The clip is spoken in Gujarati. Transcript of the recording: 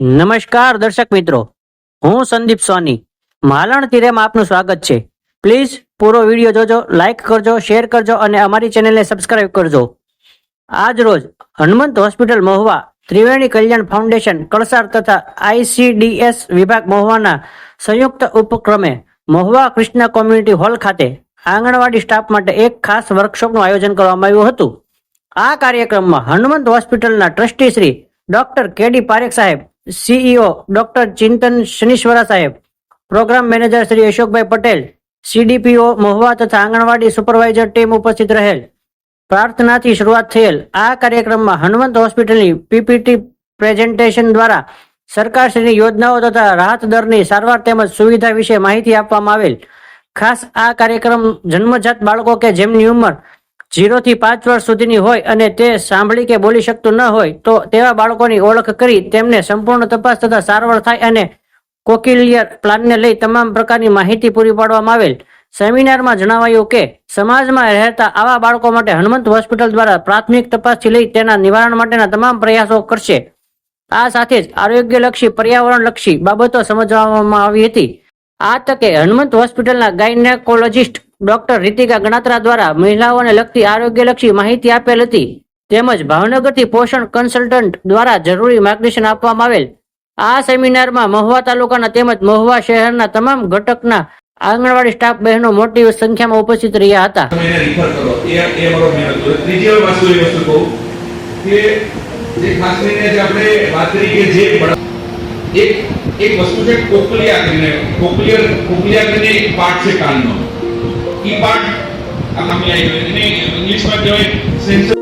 નમસ્કાર દર્શક મિત્રો, હું સંદીપ સોની. માલણ તિરેમ આપનું સ્વાગત છે. પ્લીઝ પૂરો વીડિયો જોજો લાઇક કરજો શેર કરજો અને અમારી ચેનલને સબસ્ક્રાઇબ કરજો. આજ રોજ હનુમંત હોસ્પિટલ મહુવા ત્રિવેણી કલ્યાણ ફાઉન્ડેશન કળસાર તથા આઈસીડીએસ વિભાગ મહુવાના સંયુક્ત ઉપક્રમે મહુવા કૃષ્ણ કોમ્યુનિટી હોલ ખાતે આંગણવાડી સ્ટાફ માટે એક ખાસ વર્કશોપનું આયોજન કરવામાં આવ્યું હતું. આ કાર્યક્રમમાં હનુમંત હોસ્પિટલના trustee Shri doctor KD Parekh સાહેબ, સીઈઓ ડોક્ટર ચિંતન શનીશ્વરા સાહેબ, programme manager Shri Ashokbhai Patel, CDPO Mahuva તથા આંગણવાડી સુપરવાઇઝર ટીમ ઉપસ્થિત રહેલ. પ્રાર્થનાથી શરૂઆત થયેલ આ કાર્યક્રમમાં હનુમંત હોસ્પિટલની પીપીટી પ્રેઝન્ટેશન દ્વારા સરકારશ્રીની યોજનાઓ તથા રાહત દરની સારવાર તેમજ સુવિધા વિશે માહિતી આપવામાં આવેલ. ખાસ આ કાર્યક્રમ જન્મજાત બાળકો કે જેમની ઉંમર ઝીરો થી પાંચ વર્ષ સુધીની હોય અને તે સાંભળી કે બોલી શકતું ન હોય, તો તેવા બાળકોની ઓળખ કરી તેમને સંપૂર્ણ તપાસ તથા સારવાર થાય અને કોકિલિયર પ્લાનને લઈ તમામ પ્રકારની માહિતી પૂરી પાડવામાં આવેલ. સેમિનારમાં જણાવાયું કે, સમાજમાં રહેતા આવા બાળકો માટે હનુમંત હોસ્પિટલ દ્વારા પ્રાથમિક તપાસથી લઈ તેના નિવારણ માટેના તમામ પ્રયાસો કરશે. આ સાથે જ આરોગ્યલક્ષી, પર્યાવરણલક્ષી બાબતો સમજવામાં આવી હતી. આ તકે હનુમંત હોસ્પિટલના ગાયનેકોલોજીસ્ટ ડોક્ટર રીતિકા ગણાત્રા દ્વારા મહિલાઓને લગતી આરોગ્યલક્ષી માહિતી આપેલ હતી. તેમજ ભાવનગરથી પોષણ કન્સલ્ટન્ટ દ્વારા જરૂરી માર્ગદર્શન આપવામાં આવેલ. આ સેમિનારમાં મહુવા તાલુકાના તેમજ મહુવા શહેરના તમામ ઘટકના આંગણવાડી સ્ટાફ બહેનો મોટી સંખ્યામાં ઉપસ્થિત રહ્યા હતા. એક એક વસ્તુ છે કોકલિયા કરીને. કોકલિયર કોકલિયા કરીને એક પાર્ટ છે કાનનો. E-Park ang. Ini, English word sensor.